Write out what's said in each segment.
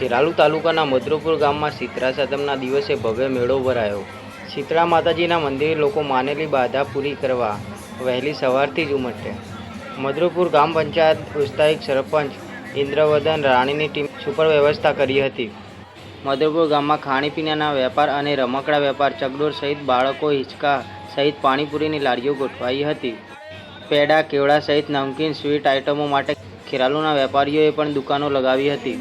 ખેરાલુ તાલુકાના મધુપુર ગામમાં શીતળા સાતમના દિવસે ભવ્ય મેળો ભરાયો. શીતળા માતાજીના મંદિરે લોકો માનેલી બાધા પૂરી કરવા વહેલી સવારથી જ ઉમટ્યા. મધુપુર ગામ પંચાયત ઉત્સાહિક સરપંચ ઇન્દ્રવર્ધન રાણીની ટીમ સુપર વ્યવસ્થા કરી હતી. મધુપુર ગામમાં ખાણીપીણાના વેપાર અને રમકડા વેપાર, ચકડોળ સહિત બાળકો હિંચકા સહિત પાણીપુરીની લારીઓ ગોઠવાઈ હતી. પેડા કેવડા સહિત નમકીન, સ્વીટ આઇટમો માટે ખેરાલુના વેપારીઓએ પણ દુકાનો લગાવી હતી.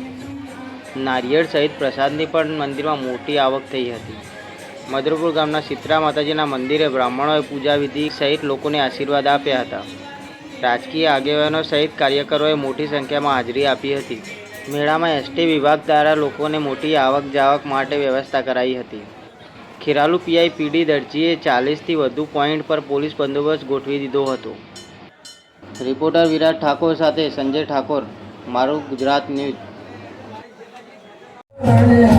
નારિયેળ સહિત પ્રસાદની પણ મંદિરમાં મોટી આવક થઈ હતી. મધુરપુર ગામના શીતળા માતાજીના મંદિરે બ્રાહ્મણોએ પૂજા વિધિ સહિત લોકોને આશીર્વાદ આપ્યા હતા. રાજકીય આગેવાનો સહિત કાર્યકરોએ મોટી સંખ્યામાં હાજરી આપી હતી. મેળામાં એસટી વિભાગ દ્વારા લોકોને મોટી આવક જાવક માટે વ્યવસ્થા કરાઈ હતી. ખેરાલુ પીઆઈ પીડી દરજીએ ચાલીસથી વધુ પોઈન્ટ પર પોલીસ બંદોબસ્ત ગોઠવી દીધો હતો. રિપોર્ટર વિરાટ ઠાકોર સાથે સંજય ઠાકોર, મારું ગુજરાત ન્યૂઝ. Hola.